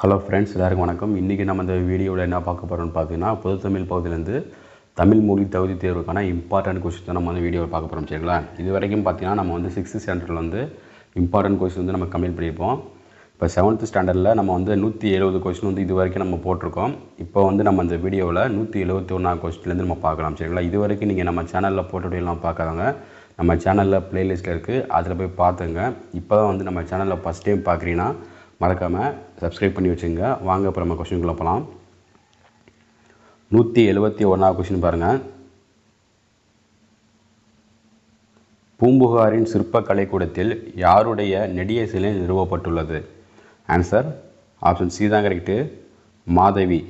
Hello friends எல்லாருக்கும் வணக்கம். இன்றைக்கி நம்ம இந்த வீடியோவில் என்ன பார்க்க போகிறோம்னு பார்த்தீங்கன்னா பொது தமிழ் பகுதியிலேருந்து தமிழ் மொழி தகுதி தேர்வுக்கான இம்பார்ட்டன்ட் கொஸ்டின் நம்ம வந்து வீடியோவில் பார்க்க போகிறோம் சரிங்களா? இது வரைக்கும் பார்த்தீங்கன்னா நம்ம வந்து சிக்ஸ்த்து ஸ்டாண்டர்டில் வந்து இம்பார்ட்டன்ட் கொஸ்டின் வந்து நம்ம கம்ப்ளீட் பண்ணியிருப்போம். இப்போ செவன்த்து ஸ்டாண்டர்டில் நம்ம வந்து நூற்றி எழுபது கொஸ்டின் வந்து இது வரைக்கும் நம்ம போட்டிருக்கோம். இப்போ வந்து நம்ம இந்த வீடியோவில் நூற்றி எழுபத்தி ஒன்றாம் கொஸ்டின்லேருந்து நம்ம பார்க்கலாம் சரிங்களா? இது வரைக்கும் நீங்கள் நம்ம சேனலில் போட்டோடையெல்லாம் பார்க்காதவங்க நம்ம சேனலில் ப்ளேலிஸ்ட்டில் இருக்குது அதில் போய் பார்த்துங்க. இப்போ தான் வந்து நம்ம சேனலில் ஃபஸ்ட் டைம் பார்க்குறீங்கன்னா மறக்காமல் சப்ஸ்கிரைப் பண்ணி வச்சுங்க. வாங்க இப்போ நம்ம கொஸ்டின்குள்ளே போகலாம் நூற்றி எழுபத்தி ஒன்றாவது கொஷின் பாருங்கள் பூம்புகாரின் சிற்ப கலைக்கூடத்தில் யாருடைய நெடிய சிலை நிறுவப்பட்டுள்ளது? ஆன்சர் ஆப்ஷன் சி தான் கரெக்டு மாதவி.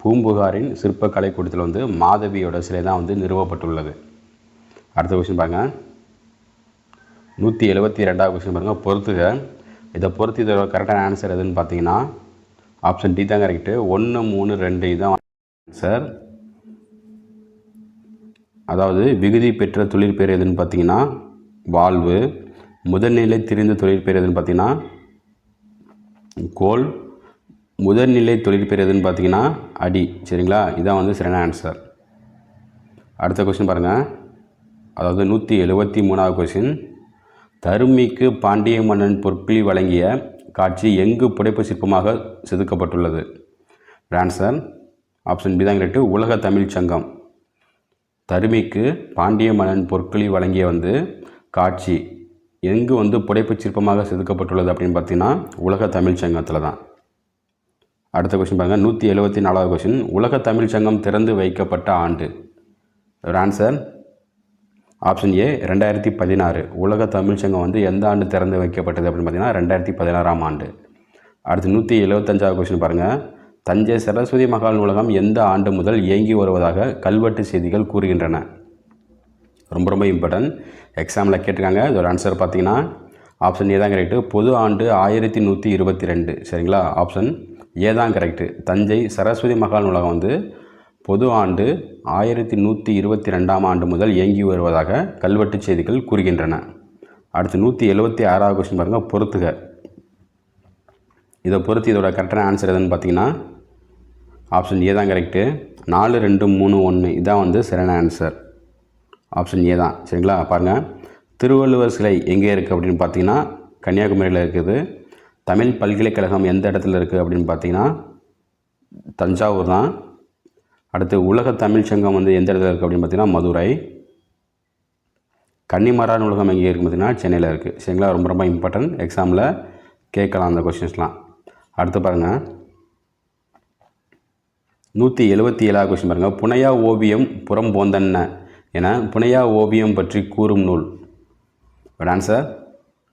பூம்புகாரின் சிற்ப கலைக்கூடத்தில் வந்து மாதவியோட சிலை தான் வந்து நிறுவப்பட்டுள்ளது. அடுத்த கொஸ்டின் பாருங்கள் நூற்றி எழுபத்தி ரெண்டாவது கொஸ்டின் பாருங்கள் பொறுத்துக. இதை பொறுத்து இதோட கரெக்டான ஆன்சர் எதுன்னு பார்த்தீங்கன்னா ஆப்ஷன் டி தான் கரெக்டு ஒன்று மூணு ரெண்டு இதுதான் ஆன்சர் அதாவது விகுதி பெற்ற தொழிற்பேர் எதுன்னு பார்த்தீங்கன்னா வாழ்வு. முதல்நிலை திரிந்த தொழிற்பேர் எதுன்னு பார்த்தீங்கன்னா கோல். முதல்நிலை தொழிற்பேர் எதுன்னு பார்த்தீங்கன்னா அடி. சரிங்களா? இதான் வந்து சரியான ஆன்சர் அடுத்த கொஸ்டின் பாருங்கள் அதாவது நூற்றி எழுபத்தி மூணாவது கொஸ்டின் தருமிக்கு பாண்டிய மன்னன் பொற்பிலி வழங்கிய காட்சி எங்கு புடைப்பு சிற்பமாக செதுக்கப்பட்டுள்ளது? ஆன்சர் ஆப்ஷன் பி தான் கரெக்டு உலக தமிழ் சங்கம். தருமிக்கு பாண்டிய மன்னன் பொற்களி வழங்கிய வந்து காட்சி எங்கு வந்து புடைப்புச் சிற்பமாக செதுக்கப்பட்டுள்ளது அப்படின்னு பார்த்தீங்கன்னா உலக தமிழ் சங்கத்தில் தான். அடுத்த கொஷின் பாருங்கள் நூற்றி எழுபத்தி நாலாவது கொஷின் உலக தமிழ் சங்கம் திறந்து வைக்கப்பட்ட ஆண்டு. ஆன்சர் ஆப்ஷன் ஏ ரெண்டாயிரத்தி பதினாறு. உலக தமிழ் சங்கம் வந்து எந்த ஆண்டு திறந்து வைக்கப்பட்டது அப்படின்னு பார்த்தீங்கன்னா ரெண்டாயிரத்தி பதினாறாம் ஆண்டு. அடுத்து நூற்றி எழுபத்தஞ்சாவது கொஸ்டின் பாருங்கள் தஞ்சை சரஸ்வதி மகால் நூலகம் எந்த ஆண்டு முதல் இயங்கி வருவதாக கல்வெட்டு செய்திகள் கூறுகின்றன? ரொம்ப ரொம்ப இம்பார்ட்டன்ட் எக்ஸாமில் கேட்டிருக்காங்க. இதோட ஆன்சர் பார்த்தீங்கன்னா ஆப்ஷன் ஏ தான் கரெக்டு பொது ஆண்டு ஆயிரத்தி நூற்றி இருபத்தி ரெண்டு. சரிங்களா? ஆப்ஷன் ஏ தான் கரெக்டு தஞ்சை சரஸ்வதி மகால் நூலகம் வந்து பொது ஆண்டு ஆயிரத்தி நூற்றி இருபத்தி ரெண்டாம் ஆண்டு முதல் இயங்கி வருவதாக கல்வெட்டு செய்திகள் கூறுகின்றன. அடுத்து நூற்றி எழுபத்தி ஆறாவது கொஸ்டின் பாருங்கள் பொறுத்துக. இதை பொறுத்து இதோட கரெக்டான ஆன்சர் எதுன்னு பார்த்தீங்கன்னா ஆப்ஷன் ஏ தான் கரெக்டு நாலு ரெண்டு மூணு ஒன்று இதான் வந்து சரியான ஆன்சர் ஆப்ஷன் ஏ தான். சரிங்களா? பாருங்கள் திருவள்ளுவர் சிலை எங்கே இருக்குது அப்படின்னு பார்த்தீங்கன்னா கன்னியாகுமரியில் இருக்குது. தமிழ் பல்கலைக்கழகம் எந்த இடத்துல இருக்குது அப்படின்னு பார்த்தீங்கன்னா தஞ்சாவூர் தான். அடுத்து உலக தமிழ் சங்கம் வந்து எந்த இடத்துல இருக்குது அப்படின்னு பார்த்தீங்கன்னா மதுரை. கன்னிமரா நூலகம் எங்கே இருக்குது பார்த்தீங்கன்னா சென்னையில் இருக்குது சரிங்களா ரொம்ப ரொம்ப இம்பார்ட்டன்ட் எக்ஸாமில் கேட்கலாம் அந்த கொஷின்ஸ்லாம் அடுத்து பாருங்கள் நூற்றி எழுபத்தி ஏழாவது கொஸ்டின் பாருங்கள் புனையா ஓவியம் புறம் போந்தன்ன என புனையா ஓவியம் பற்றி கூறும் நூல். ஒரு ஆன்சர்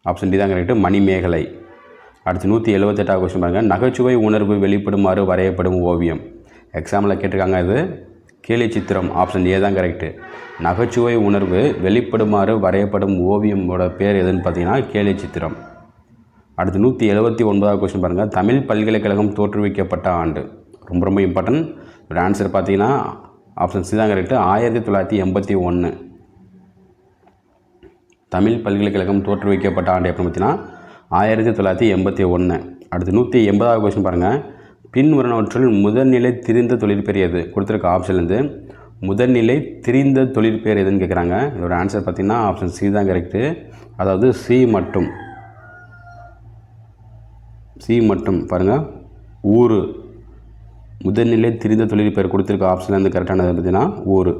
ஆப்ஷன் டி தான் கரெக்டு மணிமேகலை. அடுத்து நூற்றி எழுபத்தெட்டாவது கொஸ்டின் பாருங்கள் நகைச்சுவை உணர்வு வெளிப்படுமாறு வரையப்படும் ஓவியம். எக்ஸாமில் கேட்டிருக்காங்க இது. கேலி சித்திரம் ஆப்ஷன் ஏ தான் கரெக்டு நகைச்சுவை உணர்வு வெளிப்படுமாறு வரையப்படும் ஓவியமோட பேர் எதுன்னு பார்த்தீங்கன்னா கேலி சித்திரம். அடுத்து நூற்றி எழுபத்தி ஒன்பதாவது கொஸ்டின் பாருங்கள் தமிழ் பல்கலைக்கழகம் தோற்றுவிக்கப்பட்ட ஆண்டு. ரொம்ப ரொம்ப இம்பார்ட்டன்ட் ஒரு ஆன்சர் பார்த்தீங்கன்னா ஆப்ஷன் சி தான் கரெக்டு ஆயிரத்தி தொள்ளாயிரத்தி எண்பத்தி ஒன்று தமிழ் பல்கலைக்கழகம் தோற்றுவிக்கப்பட்ட ஆண்டு எப்படின்னு பார்த்தீங்கன்னா ஆயிரத்தி தொள்ளாயிரத்தி எண்பத்தி ஒன்று அடுத்து நூற்றி எண்பதாவது கொஸ்டின் பாருங்கள் பின்வருவனவற்றில் முதல்நிலை திரிந்த தொழிற்பேர் எது? கொடுத்துருக்க ஆப்ஷன்லேருந்து முதல்நிலை திரிந்த தொழிற்பேர் எதுன்னு கேட்குறாங்க இதோட ஆன்சர் பார்த்திங்கன்னா ஆப்ஷன் சி தான் கரெக்டு அதாவது சி மட்டும். சி மட்டும். பாருங்கள் ஊர் முதல்நிலை திரிந்த தொழிற்பேர் கொடுத்துருக்க ஆப்ஷன்லேருந்து கரெக்டானது பார்த்தீங்கன்னா ஊர்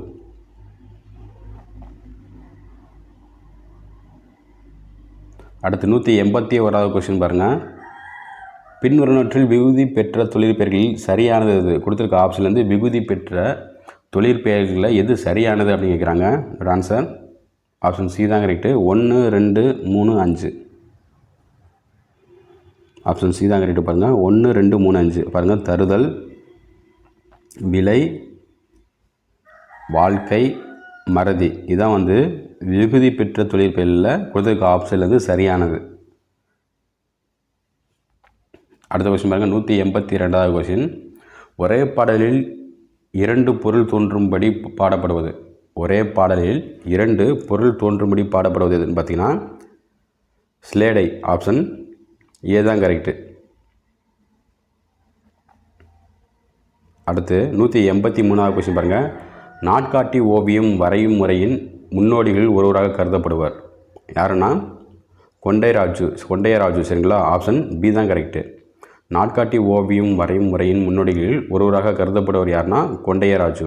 அடுத்து நூற்றி எண்பத்தி ஓராவது கொஸ்டின் பாருங்கள் பின்வருவனற்றில் விகுதி பெற்ற தொழிற்பெயர்களில் சரியானது எது? கொடுத்துருக்க ஆப்ஷன்லேருந்து விகுதி பெற்ற தொழிற்பெயர்களில் எது சரியானது அப்படின்னு கேட்குறாங்க. ஆன்சர் ஆப்ஷன் சி தான் கரெக்டு ஒன்று ரெண்டு மூணு அஞ்சு. ஆப்ஷன் சி தான் கரெக்டு பாருங்கள் ஒன்று ரெண்டு மூணு அஞ்சு. பாருங்கள் தருதல் விலை வாழ்க்கை மறதி. இதான் வந்து விகுதி பெற்ற தொழிற்பெயரில் கொடுத்துருக்க ஆப்ஷன்லேருந்து சரியானது. அடுத்த கொஸ்டின் பாருங்கள் நூற்றி எண்பத்தி ரெண்டாவது கொஸ்டின் ஒரே பாடலில் இரண்டு பொருள் தோன்றும்படி பாடப்படுவது. ஒரே பாடலில் இரண்டு பொருள் தோன்றும்படி பாடப்படுவது எதுன்னு பார்த்தீங்கன்னா ஸ்லேடை ஆப்ஷன் ஏ தான் கரெக்டு அடுத்து நூற்றி எண்பத்தி மூணாவது கொஸ்டின் பாருங்கள் நாட்காட்டி ஓவியம் வரையும் முறையின் முன்னோடிகளில் ஒருவராக கருதப்படுவார். யாருன்னா? கொண்டைராஜு கொண்டையராஜு சரிங்களா? ஆப்ஷன் பி தான் கரெக்டு நாட்காட்டி ஓவியம் வரையும் முறையின் முன்னோடிகளில் ஒருவராக கருதப்படுவர் யாருன்னா கொண்டையராஜு.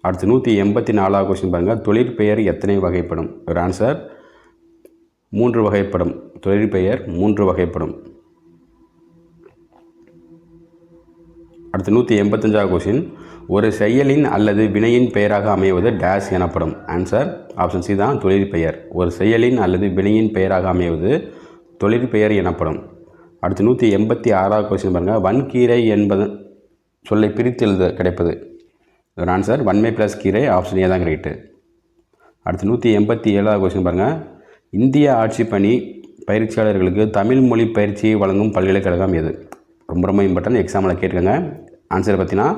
அடுத்து நூற்றி எண்பத்தி நாலாவது கொஸ்டின் பாருங்கள் தொழிற்பெயர் எத்தனை வகைப்படும்? ஒரு ஆன்சர் மூன்று வகைப்படும். தொழிற்பெயர் மூன்று வகைப்படும். அடுத்து நூற்றி எண்பத்தஞ்சாவது கொஸ்டின் ஒரு செயலின் அல்லது வினையின் பெயராக அமைவது டேஷ் எனப்படும். ஆன்சர் ஆப்ஷன் சி தான் தொழிற்பெயர் ஒரு செயலின் அல்லது வினையின் பெயராக அமைவது தொழிற்பெயர் எனப்படும். அடுத்து நூற்றி எண்பத்தி ஆறாவது கொஸ்டின் பாருங்கள் வன்கீரை என்பது சொல்லை பிரித்து எழுத கிடைப்பது. ஒரு ஆன்சர் வன்மை ப்ளஸ் கீரை ஆப்ஷன் ஏ தான் கரெக்டு அடுத்து நூற்றி எண்பத்தி ஏழாவது கொஸ்டின் பாருங்கள் இந்திய ஆட்சி பணி பயிற்சியாளர்களுக்கு தமிழ் மொழி பயிற்சியை வழங்கும் பல்கலைக்கழகம் எது? ரொம்ப ரொம்ப இம்பார்ட்டன்ட் எக்ஸாமில் கேட்டுக்கோங்க ஆன்சர் பார்த்தீங்கன்னா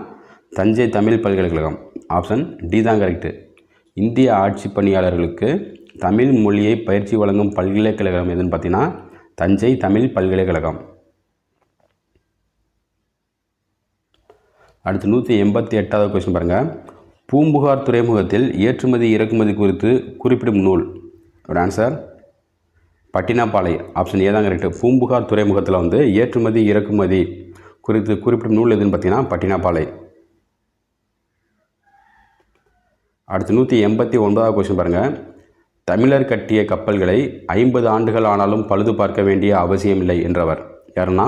தஞ்சை தமிழ் பல்கலைக்கழகம். ஆப்ஷன் டி தான் கரெக்டு இந்திய ஆட்சி பணியாளர்களுக்கு தமிழ் மொழியை பயிற்சி வழங்கும் பல்கலைக்கழகம் எதுன்னு பார்த்தீங்கன்னா தஞ்சை தமிழ் பல்கலைக்கழகம். அடுத்து நூற்றி எண்பத்தி எட்டாவது கொஸ்டின் பாருங்கள் பூம்புகார் துறைமுகத்தில் ஏற்றுமதி இறக்குமதி குறித்து குறிப்பிடும் நூல். ஒரு ஆன்சர் பட்டினப்பாலை ஆப்ஷன் ஏதாங்க கரெக்டு பூம்புகார் துறைமுகத்தில் வந்து ஏற்றுமதி இறக்குமதி குறித்து குறிப்பிடும் நூல் எதுன்னு பார்த்தீங்கன்னா பட்டினப்பாலை. அடுத்து நூற்றி எண்பத்தி ஒன்பதாவது கொஸ்டின் பாருங்கள் தமிழர் கட்டிய கப்பல்களை ஐம்பது ஆண்டுகள் ஆனாலும் பழுது பார்க்க வேண்டிய அவசியமில்லை என்றவர். யாருன்னா?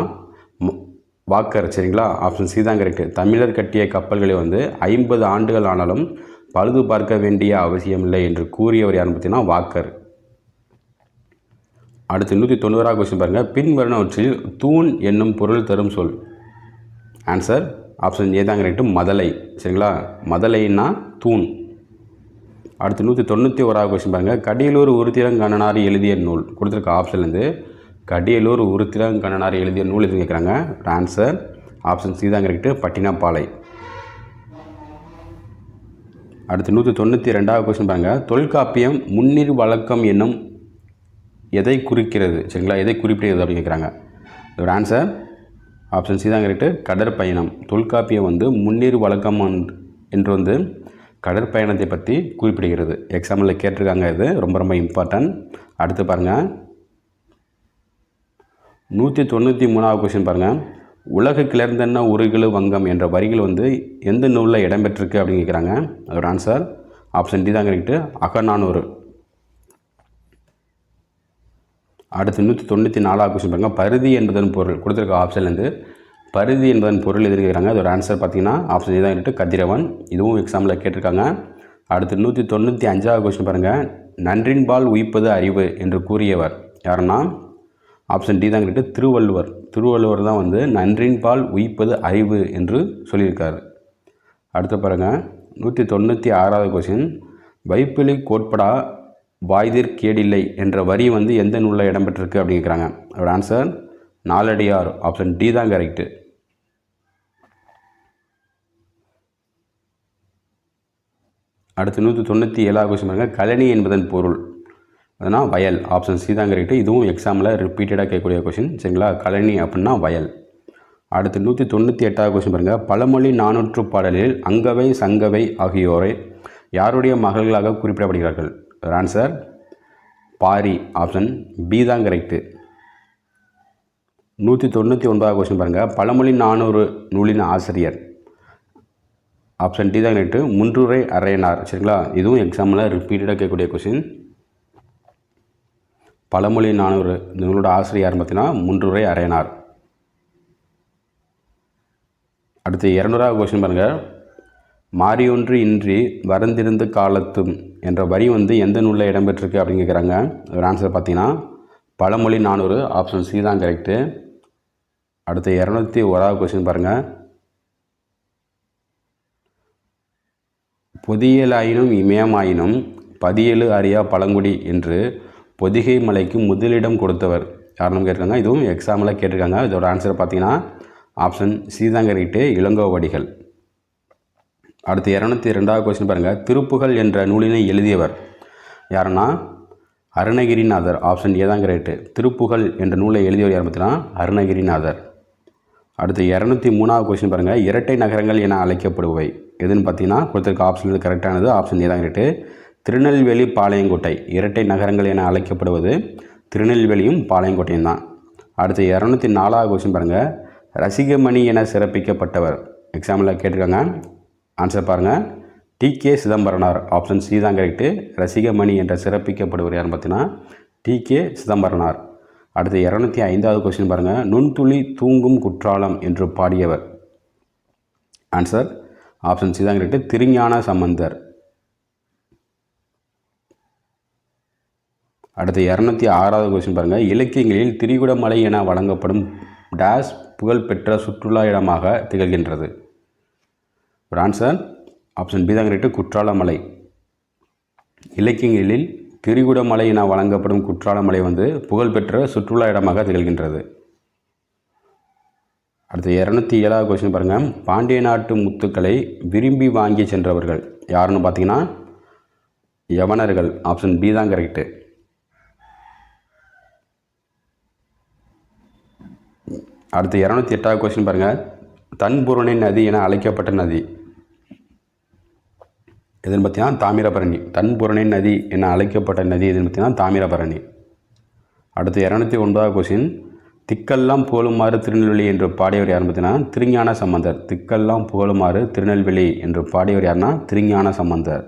வாக்கர் சரிங்களா? ஆப்ஷன் சி தான் கரெக்டு தமிழர் கட்டிய கப்பல்களை வந்து ஐம்பது ஆண்டுகள் ஆனாலும் பழுது பார்க்க வேண்டிய அவசியமில்லை என்று கூறியவர் யாருன்னு பார்த்தீங்கன்னா வாக்கர். அடுத்து நூற்றி தொண்ணூறாவது கொஸ்டின் பாருங்கள் பின்வருணவற்றில் தூண் என்னும் பொருள் தரும் சொல். ஆன்சர் ஆப்ஷன் ஏ தான் கரெக்டு மதலை சரிங்களா? மதலைன்னா தூண். அடுத்து நூற்றி தொண்ணூற்றி ஓராவது கொஸ்டின் பாருங்கள் கடியலூர் உருத்திரங்கண்ணனார் எழுதிய நூல். கொடுத்துருக்க ஆப்ஷன்லேருந்து கடியலூர் உருத்திரங்கண்ணனார் எழுதிய நூல் எதுவும் கேட்குறாங்க ஆன்சர் ஆப்ஷன் சி தான் கரெக்டு பட்டினப்பாலை. அடுத்து நூற்றி தொண்ணூற்றி ரெண்டாவது கொஸ்டின் பாருங்கள் தொல்காப்பியம் முன்னீர் வழக்கம் என்னும் எதை குறிக்கிறது? சரிங்களா? எதை குறிப்பிடுகிறது அப்படின்னு கேட்குறாங்க இதோட ஆன்சர் ஆப்ஷன் சி தான் கரெக்டு கடற்பயணம். தொல்காப்பியம் வந்து முன்னீர் வழக்கம் என்று வந்து கடற்பயணத்தை பற்றி குறிப்பிடுகிறது. எக்ஸாம்பிளில் கேட்டிருக்காங்க இது. ரொம்ப ரொம்ப இம்பார்ட்டன்ட் அடுத்து பாருங்கள் நூற்றி தொண்ணூற்றி மூணாவது கொஷின் பாருங்கள் உலகு கிளர்ந்தென்ன உருகிழு வங்கம் என்ற வரிகள் வந்து எந்த நூலில் இடம்பெற்றிருக்கு அப்படின்னு கேட்குறாங்க. அதோட ஆன்சர் ஆப்ஷன் டி தான் கரெக்டு அகநானூறு. அடுத்து நூற்றி தொண்ணூற்றி நாலாவது கொஸ்டின் பாருங்கள் பருதி என்பதன் பொருள் கொடுத்துருக்க ஆப்ஷன்லேருந்து பருதி என்பதன் பொருள் எதிர்க்கிறாங்க. அதோட ஆன்சர் பார்த்தீங்கன்னா ஆப்ஷன் தான் இருக்குது கதிரவன். இதுவும் எக்ஸாமில் கேட்டிருக்காங்க. அடுத்து நூற்றி தொண்ணூற்றி அஞ்சாவது கொஸ்டின் பாருங்கள் நன்றின்பால் உயிப்பது அறிவு என்று கூறியவர் யாருன்னா? ஆப்ஷன் டி தான் கேட்டு திருவள்ளுவர். திருவள்ளுவர் தான் வந்து நன்றின்பால் உயிப்பது அறிவு என்று சொல்லியிருக்காரு. அடுத்து பாருங்கள் நூற்றி தொண்ணூற்றி ஆறாவது கொஸ்டின் வைப்பிலி கோட்படா வாய்திற் கேடில்லை என்ற வரி வந்து எந்த நூலில் இடம்பெற்றிருக்கு அப்படிங்கிறாங்க அதோட ஆன்சர் நாலடியார். ஆப்ஷன் டி தான் கரெக்டு அடுத்து நூற்றி தொண்ணூற்றி ஏழாவது கொஸ்டின் பாருங்க. கழனி என்பதன் பொருள். அதனால் வயல். ஆப்ஷன் சி தான் கரெக்டு இதுவும் எக்ஸாமில் ரிப்பீட்டடாக கேட்கக்கூடிய கொஸ்டின் சரிங்களா? கழனி அப்படின்னா வயல். அடுத்து நூற்றி தொண்ணூற்றி எட்டாவது கொஸ்டின் பாருங்கள் பழமொழி நானூற்று பாடலில் அங்கவை சங்கவை ஆகியோரை யாருடைய மகள்களாக குறிப்பிடப்படுகிறார்கள்? ஆன்சர் பாரி. ஆப்ஷன் பி தான் கரெக்டு நூற்றி தொண்ணூற்றி ஒன்பதாவது கொஸ்டின் பாருங்கள் பழமொழி நானூறு நூலின் ஆசிரியர். ஆப்ஷன் டி தான் கரெக்டு முன்றுரை அரையனார் சரிங்களா? இதுவும் எக்ஸாமில் ரிப்பீட்டடாக கேட்கக்கூடிய கொஸ்டின் பழமொழி நானூறு. இந்த நூலோட ஆசிரியர் யாருன்னு பார்த்தீங்கன்னா முன்றுரை அரையனார் அடுத்து இரநூறாவது கொஸ்டின் பாருங்கள் மாறியொன்று இன்றி வரந்திருந்த காலத்தும் என்ற வரி வந்து எந்த நூலில் இடம்பெற்றிருக்கு அப்படின்னு கேட்குறாங்க. ஒரு ஆன்சர் பார்த்தீங்கன்னா பழமொழி நானூறு. ஆப்ஷன் சி தான் கரெக்டு அடுத்து இரநூத்தி ஓராவது கொஸ்டின் பாருங்கள் பொதியலாயினும் இமயமாயினும் பதியேழு அறியா பழங்குடி என்று பொதிகை மலைக்கு முதலிடம் கொடுத்தவர். யாருன்னு கேட்டிருக்காங்க? இதுவும் எக்ஸாமில் கேட்டிருக்காங்க. இதோட ஆன்சர் பார்த்தீங்கன்னா ஆப்ஷன் சீதாங்கரிட்டு இளங்கோவடிகள் அடுத்து இரநூத்தி ரெண்டாவது கொஸ்டின் பாருங்கள் திருப்புகழ் என்ற நூலினை எழுதியவர் யாருன்னா? அருணகிரிநாதர். ஆப்ஷன் ஏதாங்க ரைட்டு திருப்புகழ் என்ற நூலை எழுதியவர் யார் பார்த்தீங்கன்னா? அருணகிரிநாதர். அடுத்து இரநூத்தி மூணாவது கொஸ்டின் பாருங்கள் இரட்டை நகரங்கள் என அழைக்கப்படுபவை. எதுன்னு பார்த்தீங்கன்னா கொடுத்துருக்க ஆப்ஷன் கரெக்டானது ஆப்ஷன் ஏ தான் கரெக்டு திருநெல்வேலி பாளையங்கோட்டை. இரட்டை நகரங்கள் என அழைக்கப்படுவது திருநெல்வேலியும் பாளையங்கோட்டையும் தான். அடுத்து இரநூத்தி நாலாவது கொஸ்டின் பாருங்கள் ரசிகமணி என சிறப்பிக்கப்பட்டவர். எக்ஸாம்பிளில் கேட்டிருக்காங்க. ஆன்சர் பாருங்கள் T K Chidambaranar. Option C தான் கரெக்டு ரசிகமணி என்ற சிறப்பிக்கப்படுவர் யாருன்னு பார்த்தீங்கன்னா டி கே சிதம்பரனார். அடுத்து இரநூத்தி ஐந்தாவது கொஸ்டின் பாருங்கள் நுண்துளி தூங்கும் குற்றாலம் என்று பாடியவர். ஆன்சர் ஆப்ஷன் சி தான் கரெக்டு திருஞான சம்பந்தர். அடுத்து இரநூத்தி ஆறாவது கொஸ்டின் பாருங்கள் இலக்கியங்களில் திரிகுடமலை என வழங்கப்படும் டேஸ் புகழ்பெற்ற சுற்றுலா இடமாக திகழ்கின்றது. ஒரு ஆன்சர் ஆப்ஷன் பி தான் கரெக்டு குற்றாலமலை. இலக்கியங்களில் திரிகுடமலை என வழங்கப்படும் குற்றாலமலை வந்து புகழ்பெற்ற சுற்றுலா இடமாக திகழ்கின்றது. அடுத்து இரநூத்தி ஏழாவது கொஸ்டின் பாருங்கள் பாண்டிய நாட்டு முத்துக்களை விரும்பி வாங்கி சென்றவர்கள் யாருன்னு பார்த்தீங்கன்னா யவனர்கள். ஆப்ஷன் பி தான் கரெக்டு அடுத்து இரநூத்தி எட்டாவது கொஸ்டின் பாருங்கள் தன்புரணி நதி என அழைக்கப்பட்ட நதி. எதுன்னு பார்த்தீங்கன்னா தாமிரபரணி. தன்புரணி நதி என அழைக்கப்பட்ட நதி எதுன்னு பார்த்தீங்கன்னா தாமிரபரணி. அடுத்து இரநூத்தி ஒன்பதாவது கொஸ்டின் திக்கெல்லாம் புகழுமாறு திருநெல்வேலி என்று பாடியவர் யார் பார்த்தீங்கன்னா திருஞான சம்பந்தர். திக்கெல்லாம் புகழுமாறு திருநெல்வேலி என்று பாடியவர் யாருன்னா திருஞான சம்பந்தர்.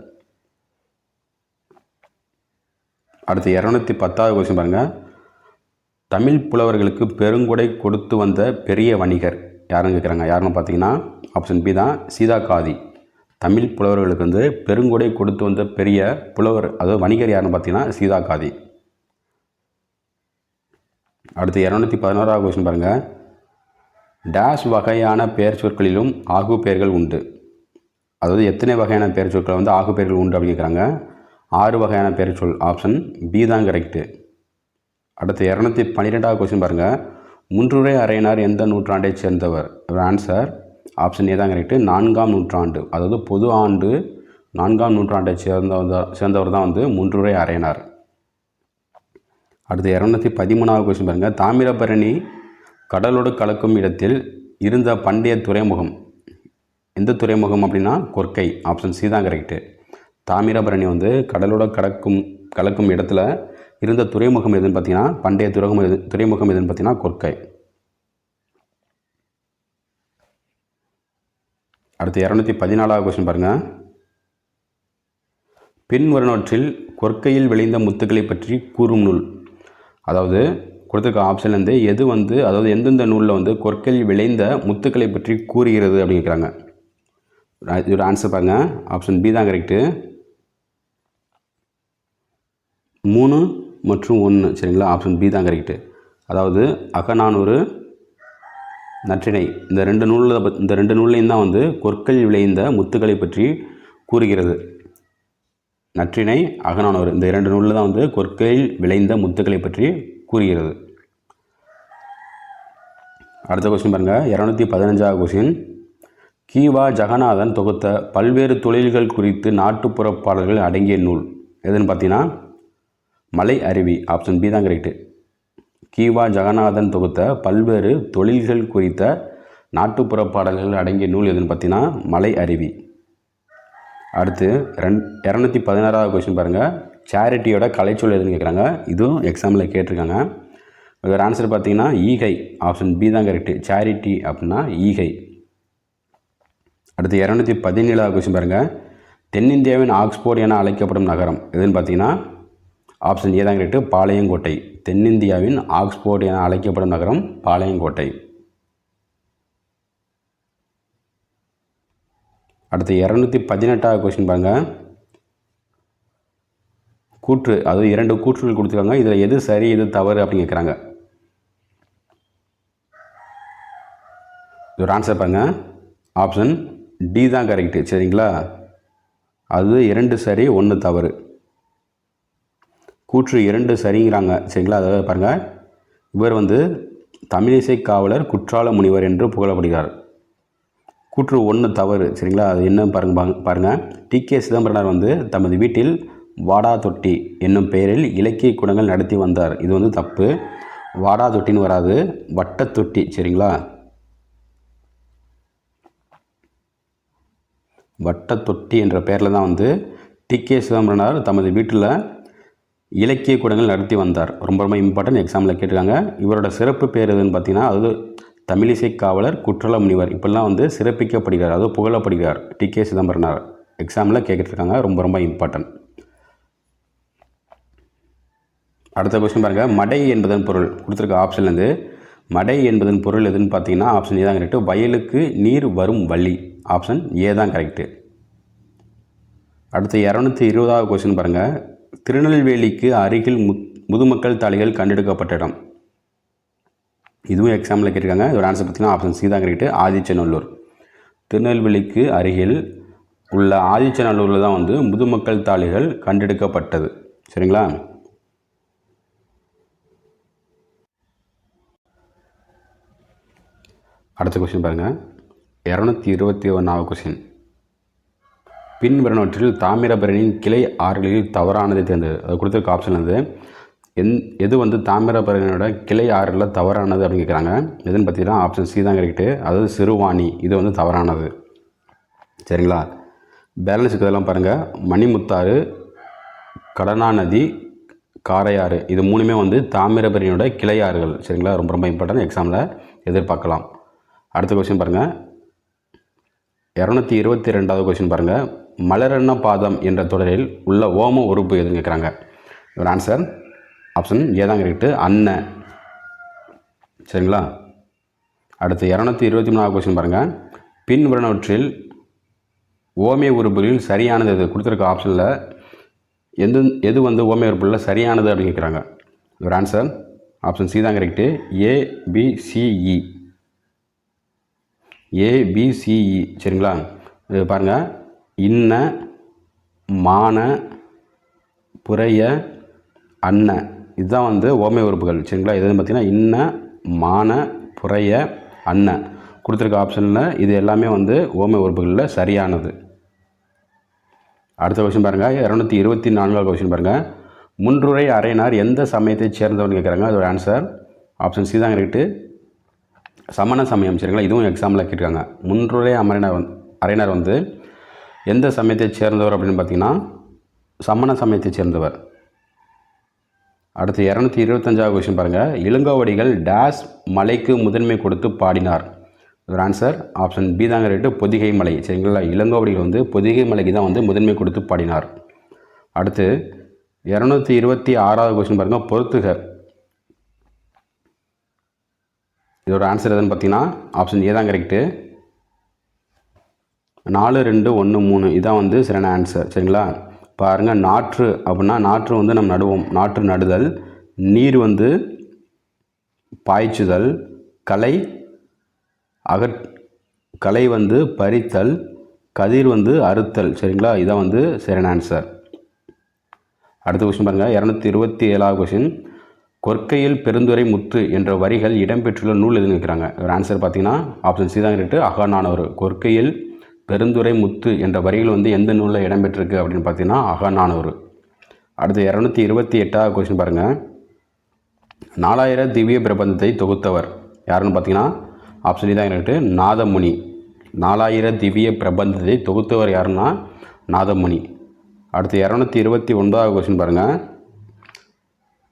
அடுத்து இரநூத்தி பத்தாவது கொஸ்டின் பாருங்கள் தமிழ் புலவர்களுக்கு பெருங்கொடை கொடுத்து வந்த பெரிய வணிகர் யாருன்னு கேட்குறாங்க யாருன்னு பார்த்தீங்கன்னா ஆப்ஷன் பி தான் சீதா காதி தமிழ் புலவர்களுக்கு வந்து பெருங்கொடை கொடுத்து வந்த பெரிய புலவர் அதாவது வணிகர் யாருன்னு பார்த்தீங்கன்னா சீதா காதி. அடுத்து இரநூத்தி பதினோராவது கொஸ்டின் பாருங்கள் டேஷ் வகையான பெயர் சொற்களிலும் ஆகு பெயர்கள் உண்டு. அதாவது எத்தனை வகையான பெயர் சொற்கள் வந்து ஆகு பெயர்கள் உண்டு அப்படிங்கிறாங்க ஆறு வகையான பெயர் சொல் ஆப்ஷன் பி தான் கரெக்டு அடுத்து இரநூத்தி பன்னிரெண்டாவது கொஸ்டின் பாருங்கள் முன்றுரை அறையினார் எந்த நூற்றாண்டைச் சேர்ந்தவர்? ஆன்சர் ஆப்ஷன் ஏ தான் கரெக்டு நான்காம் நூற்றாண்டு அதாவது பொது ஆண்டு நான்காம் நூற்றாண்டை சேர்ந்தவர் சேர்ந்தவர் தான் வந்து முன்றுரை அறையினார். அடுத்து இரநூத்தி பதிமூணாவது கொஸ்டின் பாருங்கள் தாமிரபரணி கடலோடு கலக்கும் இடத்தில் இருந்த பண்டைய துறைமுகம். எந்த துறைமுகம் அப்படின்னா கொர்க்கை ஆப்ஷன் சி தான் கரெக்டு தாமிரபரணி வந்து கடலோட கலக்கும் கலக்கும் இடத்துல இருந்த துறைமுகம் எதுன்னு பார்த்தீங்கன்னா பண்டைய துறைமுகம் எது துறைமுகம் எதுன்னு பார்த்தீங்கன்னா கொர்க்கை அடுத்து இரநூத்தி பதினாலாவது கொஸ்டின் பாருங்கள் பின்வருவனவற்றில் கொர்க்கையில் விளைந்த முத்துக்களை பற்றி கூறும் நூல். அதாவது கொடுத்துருக்க ஆப்ஷன்லேருந்து எது வந்து அதாவது எந்தெந்த நூலில் வந்து கொற்கையில் விளைந்த முத்துக்களை பற்றி கூறுகிறது அப்படிங்கிறாங்க இதோட ஆன்சர் பாருங்க. ஆப்ஷன் பி தான் கரெக்டு மூணு மற்றும் ஒன்று சரிங்களா? ஆப்ஷன் பி தான் கரெக்டு அதாவது அகநானூறு நற்றிணை இந்த ரெண்டு நூலில் இந்த ரெண்டு நூல்லையும் தான் வந்து கொற்கள் விளைந்த முத்துக்களை பற்றி கூறுகிறது. நற்றிணை அகநானூறு. இந்த இரண்டு நூலில் தான் வந்து கொற்கையில் விளைந்த முத்துக்களை பற்றி கூறுகிறது. அடுத்த கொஸ்டின் பாருங்கள் இரநூத்தி பதினஞ்சாவது கொஸ்டின் கீவா ஜெகநாதன் தொகுத்த பல்வேறு தொழில்கள் குறித்து நாட்டுப்புற பாடல்கள் அடங்கிய நூல். எதுன்னு பார்த்தீங்கன்னா மலை அருவி ஆப்ஷன் பி தான் கரெக்டு கீவா ஜெகநாதன் தொகுத்த பல்வேறு தொழில்கள் குறித்த நாட்டுப்புற பாடல்கள் அடங்கிய நூல் எதுன்னு பார்த்தீங்கன்னா மலை அருவி. அடுத்து ரெண் இரநூத்தி பதினாறாவது கொஸ்டின் பாருங்கள் சேரிட்டியோட கலைச்சொல் எதுன்னு கேட்குறாங்க. இதுவும் எக்ஸாமில் கேட்டிருக்காங்க. இதோட ஆன்சர் பார்த்தீங்கன்னா ஈகை ஆப்ஷன் பி தான் கரெக்டு சேரிட்டி அப்படின்னா ஈகை. அடுத்து இரநூத்தி பதினேழாவது கொஸ்டின் பாருங்கள் தென்னிந்தியாவின் ஆக்ஸ்போர்ட் என அழைக்கப்படும் நகரம் எதுன்னு பார்த்தீங்கன்னா ஆப்ஷன் ஏ தான் கரெக்டு பாளையங்கோட்டை. தென்னிந்தியாவின் ஆக்ஸ்போர்ட் என அழைக்கப்படும் நகரம் பாளையங்கோட்டை. அடுத்து இரநூத்தி பதினெட்டாவது கொஸ்டின் பாருங்க. கூற்று அதாவது இரண்டு கூற்றுகள் கொடுத்துருக்காங்க. இதில் எது சரி எது தவறு அப்படின்னு கேட்குறாங்க ஒரு ஆன்சர் பாருங்க. ஆப்ஷன் டி தான் கரெக்டு சரிங்களா? அது இரண்டு சரி ஒன்று தவறு. கூற்று இரண்டு சரிங்கிறாங்க. சரிங்களா? அதாவது பாருங்கள் இவர் வந்து தமிழிசை காவலர் குற்றால முனிவர் என்று புகழப்படுகிறார். கூற்று ஒன்று தவறு. சரிங்களா? அது என்ன பாருங்க பாருங்கள் டி கே சிதம்பரனார் வந்து தமது வீட்டில் வாடா தொட்டி என்னும் பெயரில் இலக்கிய கூடங்கள் நடத்தி வந்தார். இது வந்து தப்பு. வாடா தொட்டின்னு வராது. வட்ட தொட்டி. சரிங்களா? வட்ட தொட்டி என்ற பெயரில் தான் வந்து டி கே சிதம்பரனார் தமது வீட்டில் இலக்கிய கூடங்கள் நடத்தி வந்தார். ரொம்ப ரொம்ப இம்பார்ட்டன்ட் எக்ஸாமில் கேட்டிருக்காங்க. இவரோட சிறப்பு பேர் எதுன்னு பார்த்தீங்கன்னா அதாவது தமிழிசை காவலர் குற்றல முனிவர் இப்படிலாம் வந்து சிறப்பிக்கப்படுகிறார். அதாவது புகழப்படுகிறார். D K Chidambaranar. எக்ஸாமில் கேட்டுருக்காங்க. ரொம்ப ரொம்ப இம்பார்ட்டன்ட் அடுத்த கொஸ்டின் பாருங்கள் மடை என்பதன் பொருள். கொடுத்துருக்க ஆப்ஷன்லேருந்து மடை என்பதன் பொருள் எதுன்னு பார்த்தீங்கன்னா ஆப்ஷன் ஏ தான் கரெக்டு வயலுக்கு நீர் வரும் வழி. ஆப்ஷன் ஏ தான் கரெக்டு அடுத்து இரநூத்தி இருபதாவது கொஸ்டின் பாருங்கள் திருநெல்வேலிக்கு அருகில் மு முதுமக்கள் தலைகள் கண்டெடுக்கப்பட்ட இடம் இதுவும் எக்ஸாமில் கேட்டிருக்காங்க. இதோட ஆன்சர் பார்த்தீங்கன்னா ஆப்ஷன் சி தான் கரெக்டு ஆதிச்சநல்லூர். திருநெல்வேலிக்கு அருகில் உள்ள ஆதிச்சநல்லூரில் தான் வந்து முதுமக்கள் தாளிகள் கண்டெடுக்கப்பட்டது. சரிங்களா? அடுத்த கொஸ்டின் பாருங்கள் இரநூத்தி இருபத்தி ஒன்றாவது கொஸ்டின் பின்வருவனவற்றில் தாமிரபரணியின் கிளை ஆறுகளில் தவறானதை தேர்ந்தது. அது கொடுத்துருக்க ஆப்ஷன் வந்து எந் எது வந்து தாமிரபரணியோட கிளை ஆறில் தவறானது அப்படின்னு கேட்குறாங்க. எதுன்னு பார்த்தீங்கன்னா ஆப்ஷன் சி தான் கரெக்டு அதாவது சிறுவாணி இது வந்து தவறானது. சரிங்களா? பேலன்ஸ் இருக்கிறதெல்லாம் பாருங்கள் மணிமுத்தாறு கடனாநதி காரையாறு இது மூணுமே வந்து தாமிரபரணியோட கிளையாறுகள் சரிங்களா? ரொம்ப ரொம்ப இம்பார்ட்டன் எக்ஸாமில் எதிர்பார்க்கலாம். அடுத்த கொஸ்டின் பாருங்கள் இரநூத்தி இருபத்தி ரெண்டாவது கொஸ்டின் பாருங்கள் மலரண்ண பாதம் என்ற தொடரில் உள்ள ஓம உறுப்பு எதுன்னு கேட்குறாங்க ஒரு ஆன்சர் ஆப்ஷன் ஏதாங்க கரெக்டு அன்ன. சரிங்களா? அடுத்து இரநூத்தி இருபத்தி மூணாவது கொஸ்டின் பாருங்கள் பின் பின்வருவனவற்றில் ஓமிய உறுப்புகளில் சரியானது எது? கொடுத்துருக்க ஆப்ஷனில் எந்த எது வந்து ஓமிய உறுப்புகளில் சரியானது அப்படின்னு கேட்குறாங்க ஒரு ஆன்சர் ஆப்ஷன் சி தான் கரெக்டு ஏபிசிஇ ஏபிசிஇ சரிங்களா? இது பாருங்கள் இன்ன மான புறைய அன்ன. இதுதான் வந்து ஓமை உறுப்புகள் சரிங்களா? இது வந்து பார்த்திங்கன்னா இன்ன மான புறைய அன்ன. கொடுத்துருக்க ஆப்ஷனில் இது எல்லாமே வந்து ஓமை உறுப்புகளில் சரியானது. அடுத்த கொஸ்டின் பாருங்கள் இரநூத்தி இருபத்தி நான்காவது கொஸ்டின் பாருங்கள் முன்றுரை அறையினார் எந்த சமயத்தை சேர்ந்தவர்னு கேட்குறாங்க அதோட ஆன்சர் ஆப்ஷன் சி தான் கரெக்டு சமண சமயம் சரிங்களா? இதுவும் எக்ஸாமில் கேட்டிருக்காங்க. முன்றுரை அமரினர் வந்து அரையினர் வந்து எந்த சமயத்தைச் சேர்ந்தவர் அப்படின்னு பார்த்தீங்கன்னா சமண சமயத்தைச் சேர்ந்தவர். அடுத்து இரநூத்தி இருபத்தஞ்சாவது கொஸ்டின் பாருங்கள் இளங்கோவடிகள் டேஸ் மலைக்கு முதன்மை கொடுத்து பாடினார். ஒரு ஆன்சர் ஆப்ஷன் பி தாங்க ரேட்டு பொதிகை மலை. சரிங்களா? இளங்கோவடிகள் வந்து பொதிகை மலைக்கு தான் வந்து முதன்மை கொடுத்து பாடினார். அடுத்து இரநூத்தி இருபத்தி ஆறாவது கொஸ்டின் பாருங்கள் பொறுத்துக. இதோட ஆன்சர் எதுன்னு பார்த்தீங்கன்னா ஆப்ஷன் ஏ தான் கரெக்டு நாலு ரெண்டு ஒன்று மூணு. இதான் வந்து சரியான ஆன்சர் சரிங்களா? பாருங்கள் நாற்று அப்படின்னா நாற்று வந்து நம்ம நடுவோம். நாற்று நடுதல் நீர் வந்து பாய்ச்சுதல் கலை அகற் கலை வந்து பறித்தல் கதிர் வந்து அறுத்தல். சரிங்களா? இதான் வந்து சரியான ஆன்சர் அடுத்த கொஸ்டின் பாருங்கள் இரநூத்தி இருபத்தி ஏழாவது கொஸ்டின் கொற்கையில் பெருந்துரை முத்து என்ற வரிகள் இடம்பெற்றுள்ள நூல் எதுன்னு கேட்குறாங்க. ஒரு ஆன்சர் பார்த்தீங்கன்னா ஆப்ஷன் சி தான் இருக்கு. அகநானவர் கொற்கையில் பெருந்துரை முத்து என்ற வரிகள் வந்து எந்த நூலில் இடம்பெற்றிருக்கு அப்படின்னு பார்த்தீங்கன்னா அகநானூறு அடுத்து இரநூத்தி இருபத்தி எட்டாவது கொஸ்டின் பாருங்கள் நாலாயிர திவ்ய பிரபந்தத்தை தொகுத்தவர் யாருன்னு பார்த்தீங்கன்னா ஆப்ஷன் தான் இருக்கு. நாதமுனி. நாலாயிர திவ்ய பிரபந்தத்தை தொகுத்தவர் யாருன்னா நாதமுனி. அடுத்து இரநூத்தி இருபத்தி ஒன்பதாவது கொஸ்டின் பாருங்கள்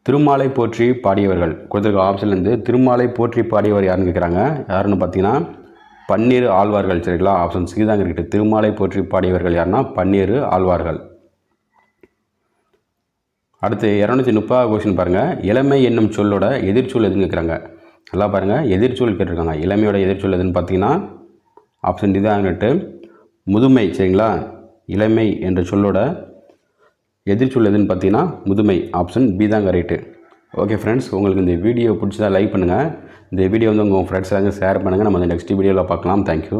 திருமாலை போற்றி பாடியவர்கள். கொடுத்துருக்க ஆப்ஷன்லேருந்து திருமாலை போற்றி பாடியவர் யாருன்னு கேட்குறாங்க. யாருன்னு பார்த்தீங்கன்னா பன்னீர் ஆழ்வார்கள் சரிங்களா? ஆப்ஷன் சி தான் இருக்குது திருமாலை போற்றி பாடியவர்கள் யாருன்னா பன்னீர் ஆழ்வார்கள். அடுத்து இரநூத்தி முப்பதாவது கொஸ்டின் பாருங்கள் இளமை என்னும் சொல்லோட எதிர்ச்சொல் எதுன்னு கேட்குறாங்க. நல்லா பாருங்கள் எதிர்ச்சொல் கேட்டிருக்காங்க. இளமையோட எதிர்ச்சொல் எதுன்னு பார்த்தீங்கன்னா ஆப்ஷன் டி தான் முதுமை சரிங்களா? இளமை என்ற சொல்லோட எதிர்ச்சொல் எதுன்னு பார்த்தீங்கன்னா முதுமை. ஆப்ஷன் பி தான் கரெக்டு ஓகே ஃப்ரெண்ட்ஸ் உங்களுக்கு இந்த வீடியோ பிடிச்சதா லைக் பண்ணுங்கள் இந்த வீடியோ வந்து உங்கள் ஃப்ரெண்ட்ஸ் ஷேர் பண்ணுங்கள் நம்ம நெக்ஸ்ட் வீடியோவில் பார்க்கலாம். தேங்க்யூ